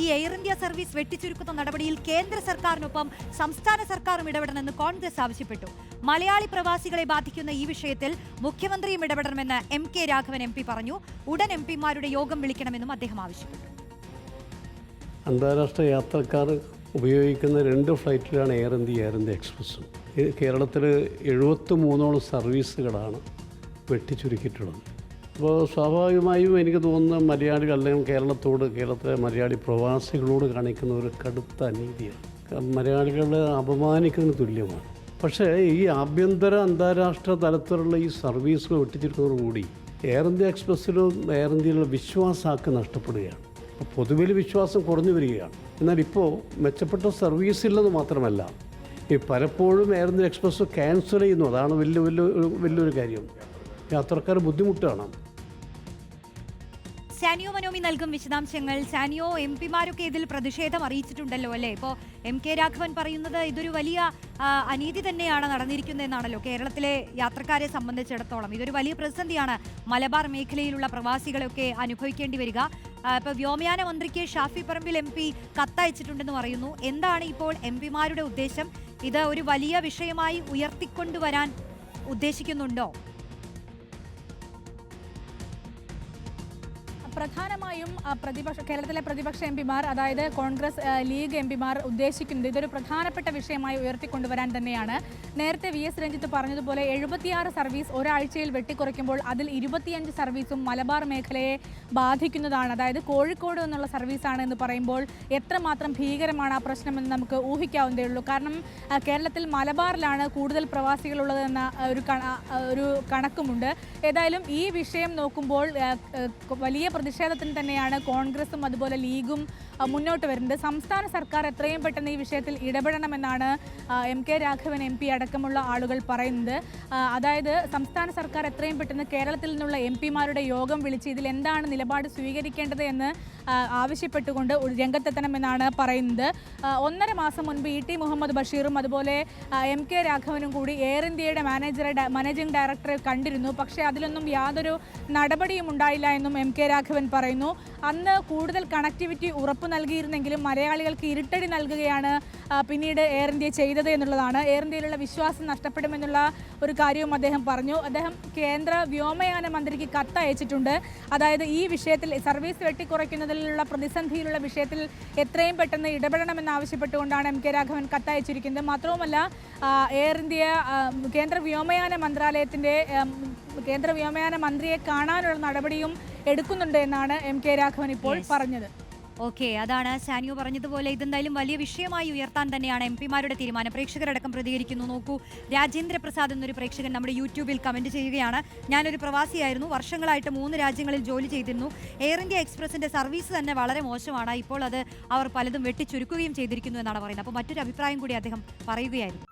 ഈ air India service വെട്ടിച്ചുരുക്കുന്ന നടപടിയിൽ കേന്ദ്ര സർക്കാരിനൊപ്പം സംസ്ഥാന സർക്കാരും ഇടപെടണമെന്ന് കോൺഗ്രസ് ആവശ്യപ്പെട്ടു. മലയാളി പ്രവാസികളെ ബാധിക്കുന്ന ഈ വിഷയത്തിൽ മുഖ്യമന്ത്രിയും ഇടപെടണമെന്ന് M K Raghavan M P പറഞ്ഞു. ഉടൻ എം പിമാരുടെ യോഗം വിളിക്കണമെന്നും അദ്ദേഹം ആവശ്യപ്പെട്ടു. അന്താരാഷ്ട്ര യാത്രക്കാർ ഉപയോഗിക്കുന്ന രണ്ട് ഫ്ലൈറ്റിലാണ് എയർ ഇന്ത്യ എയർ ഇന്ത്യ എക്സ്പ്രസ്സും കേരളത്തിൽ എഴുപത്തി മൂന്നോളം സർവീസുകളാണ് വെട്ടിച്ചുരുക്കിയിട്ടുള്ളത്. അപ്പോൾ സ്വാഭാവികമായും എനിക്ക് തോന്നുന്ന മലയാളികൾ അല്ലെങ്കിൽ കേരളത്തോട് കേരളത്തിലെ മലയാളി പ്രവാസികളോട് കാണിക്കുന്ന ഒരു കടുത്ത അനീതിയാണ്. മലയാളികളെ അപമാനിക്കുന്നതിന് തുല്യമാണ്. പക്ഷേ ഈ ആഭ്യന്തര അന്താരാഷ്ട്ര തലത്തിലുള്ള ഈ സർവീസുകൾ ഒട്ടിച്ചിരിക്കുന്നതോടുകൂടി എയർ ഇന്ത്യ എക്സ്പ്രസ്സിലും എയർ ഇന്ത്യയിലുള്ള വിശ്വാസമാക്കി നഷ്ടപ്പെടുകയാണ്. അപ്പോൾ പൊതുവിൽ വിശ്വാസം കുറഞ്ഞു വരികയാണ്. എന്നാൽ ഇപ്പോൾ മെച്ചപ്പെട്ട സർവീസ് ഇല്ലെന്ന് മാത്രമല്ല ഈ പലപ്പോഴും എയർ ഇന്ത്യ എക്സ്പ്രസ് ക്യാൻസൽ ചെയ്യുന്നു. അതാണ് വലിയ വലിയ വലിയൊരു കാര്യം. യാത്രക്കാർ ബുദ്ധിമുട്ടാണ്. സാനിയോ മനോമി നൽകും വിശദാംശങ്ങൾ. സാനിയോ എം പിമാരൊക്കെ ഇതിൽ പ്രതിഷേധം അറിയിച്ചിട്ടുണ്ടല്ലോ അല്ലേ? ഇപ്പോൾ എം കെ രാഘവൻ പറയുന്നത് ഇതൊരു വലിയ അനീതി തന്നെയാണ് നടന്നിരിക്കുന്നതെന്നാണല്ലോ കേരളത്തിലെ യാത്രക്കാരെ സംബന്ധിച്ചിടത്തോളം. ഇതൊരു വലിയ പ്രതിസന്ധിയാണ് മലബാർ മേഖലയിലുള്ള പ്രവാസികളൊക്കെ അനുഭവിക്കേണ്ടി വരിക. ഇപ്പൊ വ്യോമയാന മന്ത്രിക്ക് ഷാഫി പറമ്പിൽ എം പി കത്തയച്ചിട്ടുണ്ടെന്ന് പറയുന്നു. എന്താണ് ഇപ്പോൾ എം പിമാരുടെ ഉദ്ദേശം? ഇത് ഒരു വലിയ വിഷയമായി ഉയർത്തിക്കൊണ്ടുവരാൻ ഉദ്ദേശിക്കുന്നുണ്ടോ? പ്രധാനമായും പ്രതിപക്ഷ കേരളത്തിലെ പ്രതിപക്ഷ എം പിമാർ അതായത് കോൺഗ്രസ് ലീഗ് എം പിമാർ ഉദ്ദേശിക്കുന്നത് ഇതൊരു പ്രധാനപ്പെട്ട വിഷയമായി ഉയർത്തിക്കൊണ്ടുവരാൻ തന്നെയാണ്. നേരത്തെ വി എസ് രഞ്ജിത്ത് പറഞ്ഞതുപോലെ എഴുപത്തിയാറ് സർവീസ് ഒരാഴ്ചയിൽ വെട്ടിക്കുറയ്ക്കുമ്പോൾ അതിൽ ഇരുപത്തിയഞ്ച് സർവീസും മലബാർ മേഖലയെ ബാധിക്കുന്നതാണ്. അതായത് കോഴിക്കോട് നിന്നുള്ള സർവീസാണ് എന്ന് പറയുമ്പോൾ എത്രമാത്രം ഭീകരമാണ് ആ പ്രശ്നമെന്ന് നമുക്ക് ഊഹിക്കാവുന്നതേ ഉള്ളൂ. കാരണം കേരളത്തിൽ മലബാറിലാണ് കൂടുതൽ പ്രവാസികളുള്ളതെന്ന ഒരു ഒരു കണക്കുമുണ്ട്. ഏതായാലും ഈ വിഷയം നോക്കുമ്പോൾ വലിയ പ്രതി പ്രതിഷേധത്തിന് തന്നെയാണ് കോൺഗ്രസും അതുപോലെ ലീഗും മുന്നോട്ട് വരുന്നത്. സംസ്ഥാന സർക്കാർ എത്രയും പെട്ടെന്ന് ഈ വിഷയത്തിൽ ഇടപെടണമെന്നാണ് എം കെ രാഘവൻ എം അടക്കമുള്ള ആളുകൾ പറയുന്നത്. അതായത് സംസ്ഥാന സർക്കാർ എത്രയും പെട്ടെന്ന് കേരളത്തിൽ നിന്നുള്ള എം പിമാരുടെ യോഗം വിളിച്ച് ഇതിൽ എന്താണ് നിലപാട് സ്വീകരിക്കേണ്ടത് എന്ന് ആവശ്യപ്പെട്ടുകൊണ്ട് രംഗത്തെത്തണമെന്നാണ് പറയുന്നത്. ഒന്നര മാസം മുൻപ് ഇ ടി മുഹമ്മദ് ബഷീറും അതുപോലെ എം കെ രാഘവനും കൂടി എയർ ഇന്ത്യയുടെ മാനേജറെ മാനേജിംഗ് ഡയറക്ടറെ കണ്ടിരുന്നു. പക്ഷേ അതിലൊന്നും യാതൊരു നടപടിയും ഉണ്ടായില്ല എന്നും എം കെ രാഘവൻ പറയുന്നു. അന്ന് കൂടുതൽ കണക്ടിവിറ്റി ഉറപ്പ് നൽകിയിരുന്നെങ്കിലും മലയാളികൾക്ക് ഇരുട്ടടി നൽകുകയാണ് പിന്നീട് എയർ ഇന്ത്യ ചെയ്തത് എന്നുള്ളതാണ്. എയർ ഇന്ത്യയിലുള്ള വിശ്വാസം നഷ്ടപ്പെടുമെന്നുള്ള ഒരു കാര്യവും അദ്ദേഹം പറഞ്ഞു. അദ്ദേഹം കേന്ദ്ര വ്യോമയാന മന്ത്രിക്ക് കത്ത് അയച്ചിട്ടുണ്ട് അതായത് ഈ വിഷയത്തിൽ സർവീസ് വെട്ടിക്കുറയ്ക്കുന്നതിലുള്ള പ്രതിസന്ധിയിലുള്ള വിഷയത്തിൽ എത്രയും പെട്ടെന്ന് ഇടപെടണമെന്ന് ആവശ്യപ്പെട്ടുകൊണ്ടാണ് എം കെ രാഘവൻ കത്തയച്ചിരിക്കുന്നത്. മാത്രവുമല്ല എയർ ഇന്ത്യ കേന്ദ്ര വ്യോമയാന മന്ത്രാലയത്തിന്റെ കേന്ദ്ര വ്യോമയാന മന്ത്രിയെ കാണാനുള്ള നടപടിയും എടുക്കുന്നുണ്ട് എന്നാണ് എം കെ രാഘവൻ ഇപ്പോൾ. പറഞ്ഞത്. ഓക്കെ അതാണ് സാനിയോ പറഞ്ഞതുപോലെ ഇതെന്തായാലും വലിയ വിഷയമായി ഉയർത്താൻ തന്നെയാണ് എം പിമാരുടെ തീരുമാനം. പ്രേക്ഷകരടക്കം പ്രതികരിക്കുന്നു. നോക്കൂ രാജേന്ദ്ര പ്രസാദ് എന്നൊരു പ്രേക്ഷകൻ നമ്മുടെ യൂട്യൂബിൽ കമന്റ് ചെയ്യുകയാണ്. ഞാനൊരു പ്രവാസിയായിരുന്നു. വർഷങ്ങളായിട്ട് മൂന്ന് രാജ്യങ്ങളിൽ ജോലി ചെയ്തിരുന്നു. എയർ ഇന്ത്യ എക്സ്പ്രസിന്റെ സർവീസ് തന്നെ വളരെ മോശമാണ്. ഇപ്പോൾ അത് അവർ പലതും വെട്ടിച്ചുരുക്കുകയും ചെയ്തിരിക്കുന്നു എന്നാണ് പറയുന്നത്. അപ്പോൾ മറ്റൊരു അഭിപ്രായം കൂടി അദ്ദേഹം പറയുകയായിരുന്നു.